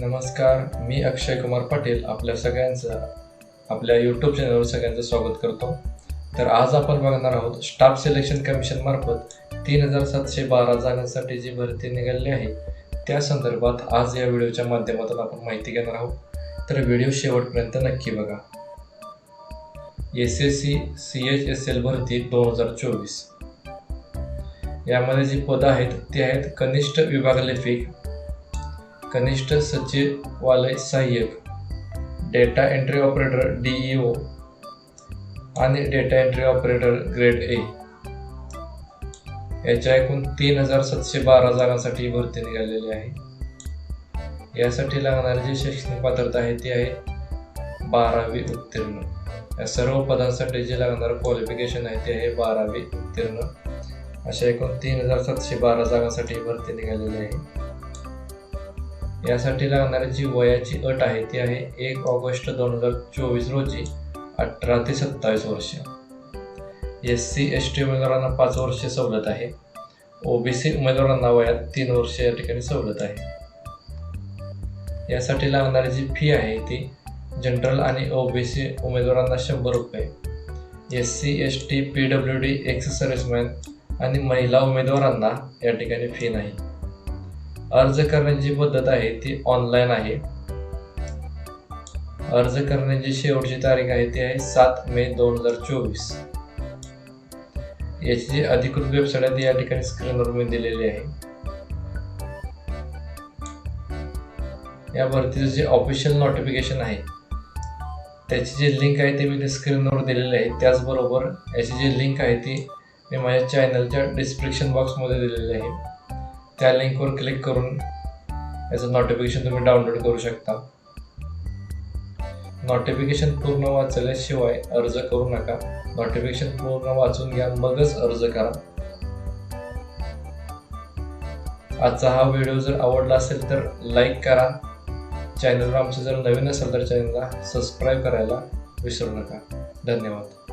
नमस्कार मी अक्षय कुमार पाटील आपल्या सगळ्यांचं आपल्या यूट्यूब चॅनलवर सगळ्यांचं स्वागत करतो. तर आज आपण बघणार आहोत स्टाफ सिलेक्शन कमिशन मार्फत तीन हजार सातशे बारा जागांसाठी जी भरती निघाली आहे त्या संदर्भात आज या व्हिडिओच्या माध्यमातून आपण माहिती घेणार आहोत. तर व्हिडिओ शेवटपर्यंत नक्की बघा. S S C C H S L भरती दोन हजार चोवीस. यामध्ये जी पदं आहेत ती आहेत कनिष्ठ विभाग लिपिक कनिष्ठ सचिवालय सहाय्यक डेटा एंट्री ऑपरेटर डीईओ आणि data entry operator grade A याच्या एकूण तीन हजार सातशे बारा जागांसाठी भरती निघालेली आहे. यासाठी लागणारी जी शैक्षणिक पात्रता आहे ती आहे बारावी उत्तीर्ण. या सर्व पदांसाठी जे लागणारं क्वालिफिकेशन आहे ते आहे बारावी उत्तीर्ण. अशा एकूण तीन हजार सातशे बारा जागांसाठी भरती निघालेली आहे. यासाठी लागणारी जी वयाची अट आहे ती आहे एक ऑगस्ट दोन हजार चोवीस रोजी अठरा ते सत्तावीस वर्ष. एस सी एस टी उमेदवारांना पाच वर्ष सवलत आहे. ओबीसी उमेदवारांना वयात तीन वर्ष या ठिकाणी सवलत आहे. यासाठी लागणारी जी फी आहे ती जनरल आणि ओबीसी उमेदवारांना शंभर रुपये. S C S T P W D ex serviceman आणि महिला उमेदवारांना या ठिकाणी फी नाही. अर्ज करण्याची पद्धत आहे ती ऑनलाईन आहे. अर्ज करण्याची शेवटची तारीख आहे ती आहे सात मे दोन हजार चोवीस. याची जी अधिकृत वेबसाईट आहे ती या ठिकाणी स्क्रीनवर मी दिलेली आहे. या भरतीचं जे ऑफिशियल नोटिफिकेशन आहे त्याची जी लिंक आहे ती मी ते स्क्रीनवर दिलेली आहे. त्याचबरोबर याची जी लिंक आहे ती मी माझ्या चॅनलच्या डिस्क्रिप्शन बॉक्समध्ये दिलेली आहे. त्या लिंकवर क्लिक करून याचं नोटिफिकेशन तुम्ही डाउनलोड करू शकता. नोटिफिकेशन पूर्ण वाचल्याशिवाय अर्ज करू नका. नोटिफिकेशन पूर्ण वाचून घ्या मगच अर्ज करा. आजचा हा व्हिडिओ जर आवडला असेल तर लाईक करा. चॅनलवर आमचं जर नवीन असेल तर चॅनलला सबस्क्राईब करायला विसरू नका. धन्यवाद.